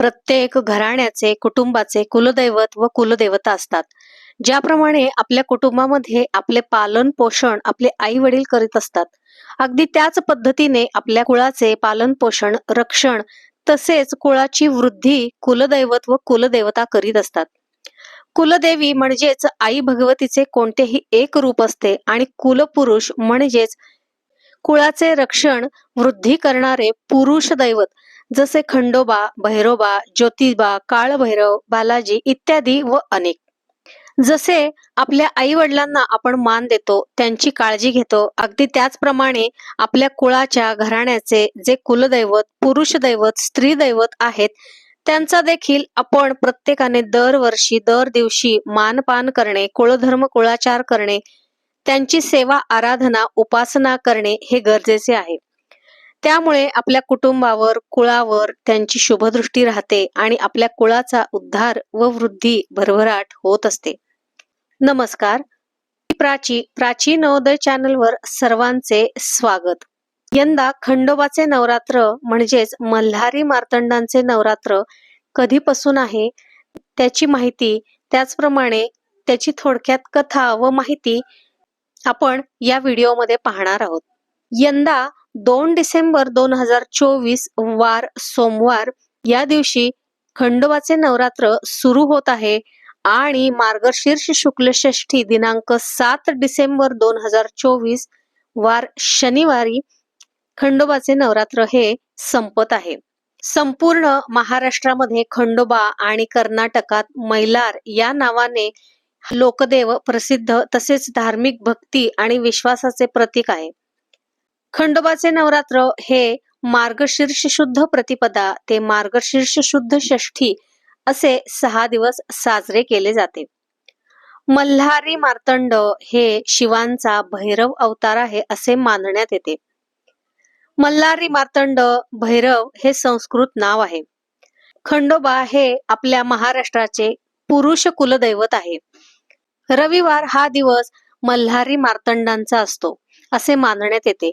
प्रत्येक घराण्याचे कुटुंबाचे कुलदैवत व कुलदेवता असतात. ज्याप्रमाणे आपल्या कुटुंबामध्ये आपले पालन पोषण आपले आई वडील करीत असतात. अगदी त्याच पद्धतीने आपल्या कुळाचे पालन पोषण रक्षण तसेच कुळाची वृद्धी कुलदैवत व कुलदेवता करीत असतात. कुलदेवी म्हणजेच आई भगवतीचे कोणतेही एक रूप असते आणि कुलपुरुष म्हणजेच कुळाचे रक्षण वृद्धी करणारे पुरुष दैवत जसे खंडोबा भैरोबा ज्योतिबा काळभैरव बालाजी इत्यादी व अनेक. जसे आपल्या आई वडिलांना आपण मान देतो त्यांची काळजी घेतो अगदी त्याचप्रमाणे आपल्या कुळाच्या घराण्याचे जे कुलदैवत पुरुष दैवत स्त्री दैवत आहेत त्यांचा देखील आपण प्रत्येकाने दरवर्षी दर दिवशी मानपान करणे कुळधर्म कुळाचार करणे त्यांची सेवा आराधना उपासना करणे हे गरजेचे आहे. त्यामुळे आपल्या कुटुंबावर कुळावर त्यांची शुभदृष्टी राहते आणि आपल्या कुळाचा उद्धार व वृद्धी भरभराट होत असते. नमस्कार. प्राची प्राची नवोदय चॅनलवर सर्वांचे स्वागत. यंदा खंडोबाचे नवरात्र म्हणजेच मल्हारी मार्तंडांचे नवरात्र कधीपासून आहे? त्याची माहिती त्याचप्रमाणे त्याची थोडक्यात कथा व माहिती आपण या व्हिडिओमध्ये पाहणार आहोत. यंदा दोन डिसेंबर दोन हजार चोवीस वार सोमवार या दिवशी खंडोबाचे नवरात्र सुरू होत आहे आणि मार्गशीर्ष शुक्ल षष्ठी दिनांक सात डिसेंबर दोन हजार चोवीस वार शनिवारी खंडोबाचे नवरात्र हे संपत आहे. संपूर्ण महाराष्ट्रामध्ये खंडोबा आणि कर्नाटकात मैलार या नावाने लोकदेव प्रसिद्ध तसेच धार्मिक भक्ती आणि विश्वासाचे प्रतीक आहे. खंडोबाचे नवरात्र हे मार्गशीर्ष शुद्ध प्रतिपदा ते मार्गशीर्ष शुद्ध षष्ठी असे सहा दिवस साजरे केले जाते. मल्हारी मार्तंड हे शिवांचा भैरव अवतार आहे असे मानण्यात येते. मल्हारी मार्तंड भैरव हे संस्कृत नाव आहे. खंडोबा हे आपल्या महाराष्ट्राचे पुरुष कुलदैवत आहे. रविवार हा दिवस मल्हारी मार्तंडांचा असतो असे मानण्यात येते.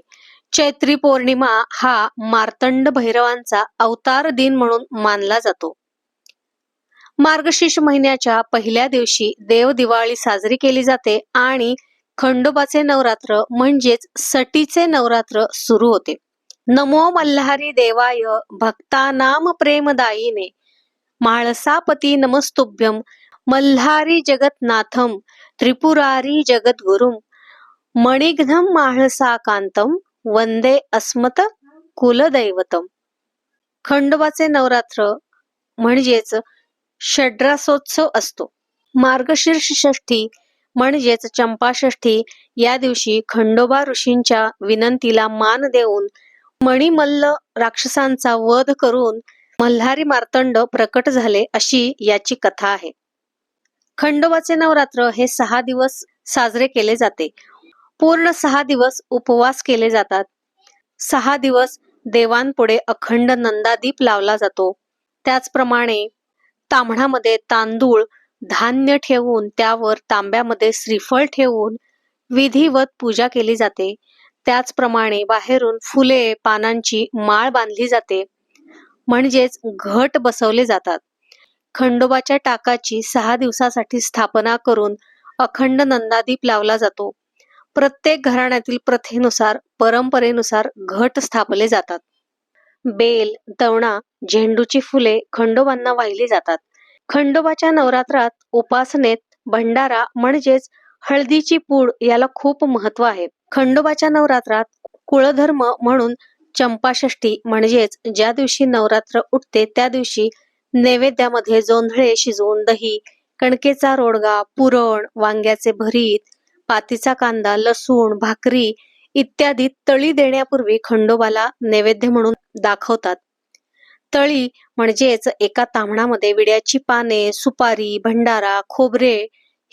चैत्री पौर्णिमा हा मार्तंड भैरवांचा अवतार दिन म्हणून मानला जातो. मार्गशीर्ष महिन्याच्या पहिल्या दिवशी देव दिवाळी साजरी केली जाते आणि खंडोबाचे नवरात्र म्हणजेच सटीचे नवरात्र सुरू होते. नमो मल्हारी देवाय भक्तानाम प्रेमदायीने म्हाळसापती नमस्तुभ्यम मल्हारी जगतनाथम त्रिपुरारी जगद्गुरुम मणिघ्नम माळसाकांतम वंदे अस्मत कुलदैवतम. खंडोबाचे नवरात्र म्हणजेच षड्रासोत्सव असतो. मार्गशीर्ष षष्ठी म्हणजेच चंपाषष्ठी या दिवशी खंडोबा ऋषींच्या विनंतीला मान देऊन मणिमल्ल राक्षसांचा वध करून मल्हारी मार्तंड प्रकट झाले अशी याची कथा आहे. खंडोबाचे नवरात्र हे सहा दिवस साजरे केले जाते. पूर्ण सहा दिवस उपवास केले जातात. सहा दिवस देवांपुढे अखंड नंदादीप लावला जातो. त्याचप्रमाणे तांबणामध्ये तांदूळ धान्य ठेवून त्यावर तांब्यामध्ये श्रीफळ ठेवून विधिवत पूजा केली जाते. त्याचप्रमाणे बाहेरून फुले पानांची माळ बांधली जाते. म्हणजेच घट बसवले जातात. खंडोबाच्या टाकाची सहा दिवसासाठी स्थापना करून अखंड नंदादीप लावला जातो. प्रत्येक घराण्यातील प्रथेनुसार परंपरेनुसार घट स्थापले जातात. बेल दवणा झेंडूची फुले खंडोबांना वाहिली जातात. खंडोबाच्या नवरात्रात उपासनेत भंडारा म्हणजेच हळदीची पूड याला खूप महत्त्व आहे. खंडोबाच्या नवरात्रात कुळधर्म म्हणून चंपाषष्ठी म्हणजेच ज्या दिवशी नवरात्र उठते त्या दिवशी नैवेद्यामध्ये जोंधळे शिजवून दही कणकेचा रोडगा पुरण वांग्याचे भरीत पातीचा कांदा लसूण भाकरी इत्यादी तळी देण्यापूर्वी खंडोबाला नैवेद्य म्हणून दाखवतात. तळी म्हणजेच एका तांबणामध्ये विड्याची पाने सुपारी भंडारा खोबरे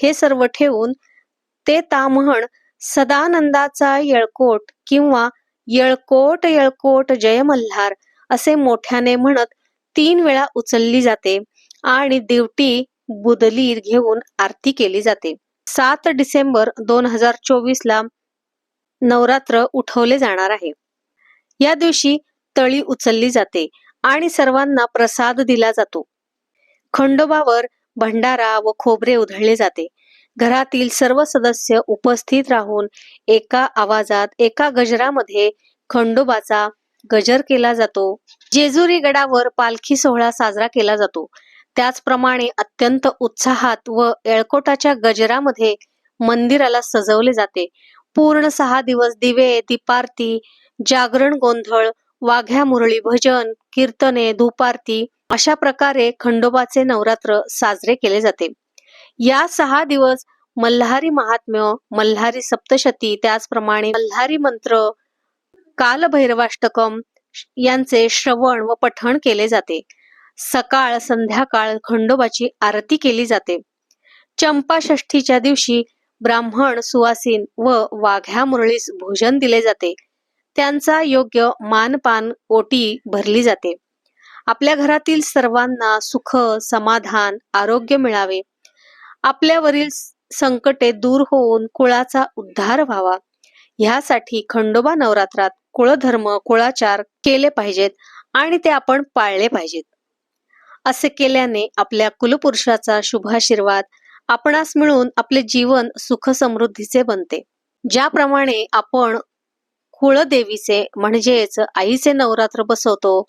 हे सर्व ठेवून ते ताम्हण सदानंदाचा येळकोट किंवा येळकोट येळकोट जय मल्हार असे मोठ्याने म्हणत तीन वेळा उचलली जाते आणि दिवटी बुदली घेऊन आरती केली जाते. सात डिसेंबर दोन हजार चोवीस ला नवरात्र उठवले जाणार आहे. या दिवशी तळी उचलली जाते आणि सर्वांना प्रसाद दिला जातो. खंडोबावर भंडारा व खोबरे उधळले जाते. घरातील सर्व सदस्य उपस्थित राहून एका आवाजात एका गजरामध्ये खंडोबाचा गजर केला जातो. जेजुरी गडावर पालखी सोहळा साजरा केला जातो. त्याचप्रमाणे अत्यंत उत्साहात व येळकोटाच्या गजरामध्ये मंदिराला सजवले जाते. पूर्ण सहा दिवस दिवे दीपारती जागरण गोंधळ वाघ्या मुरळी भजन कीर्तने धुपारती अशा प्रकारे खंडोबाचे नवरात्र साजरे केले जाते. या सहा दिवस मल्हारी महात्म्य मल्हारी सप्तशती त्याचप्रमाणे मल्हारी मंत्र कालभैरवाष्टकम यांचे श्रवण व पठण केले जाते. सकाळ संध्याकाळ खंडोबाची आरती केली जाते. चंपाषष्ठीच्या दिवशी ब्राह्मण सुवासीन व वाघ्या मुरळीस भोजन दिले जाते. त्यांचा योग्य मानपान ओटी भरली जाते. आपल्या घरातील सर्वांना सुख समाधान आरोग्य मिळावे. आपल्यावरील संकटे दूर होऊन कुळाचा उद्धार व्हावा. ह्यासाठी खंडोबा नवरात्रात कुळधर्म कुळाचार केले पाहिजेत आणि ते आपण पाळले पाहिजेत. असे केल्याने आपल्या कुलपुरुषाचा शुभाशीर्वाद आपणास मिळून आपले जीवन सुख समृद्धीचे बनते. ज्याप्रमाणे आपण कुळदेवीचे म्हणजेच आईचे नवरात्र बसवतो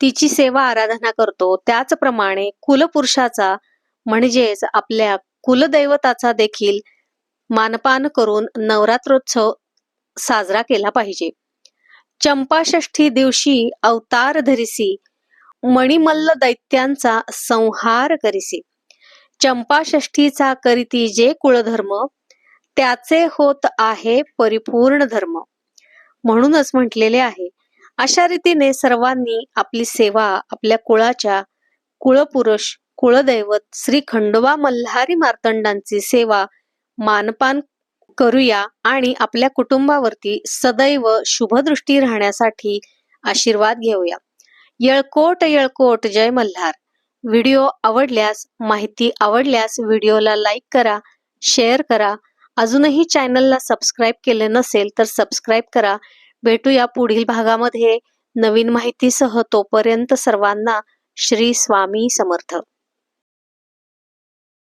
तिची सेवा आराधना करतो त्याचप्रमाणे कुलपुरुषाचा म्हणजेच आपल्या कुलदैवताचा देखील मानपान करून नवरात्रोत्सव साजरा केला पाहिजे. चंपाषष्ठी दिवशी अवतार धरिसी मणिमल्ल दैत्यांचा संहार करिसी. चंपाषष्ठीचा करीती जे कुळधर्म त्याचे होत आहे परिपूर्ण धर्म. म्हणूनच म्हटलेले आहे अशा रीतीने सर्वांनी आपली सेवा आपल्या कुळाच्या कुळपुरुष कुळदैवत श्री खंडोबा मल्हारी मार्तंडांची सेवा मानपान करूया आणि आपल्या कुटुंबावरती सदैव शुभदृष्टी राहण्यासाठी आशीर्वाद घेऊया. येळकोट येळकोट जय मल्हार. व्हिडिओ आवडल्यास माहिती आवडल्यास व्हिडिओला लाईक करा शेअर करा. अजूनही चॅनलला सबस्क्राईब केले नसेल तर सबस्क्राईब करा. भेटूया पुढील भागामध्ये. नवीन माहितीसह तोपर्यंत सर्वांना श्री स्वामी समर्थ.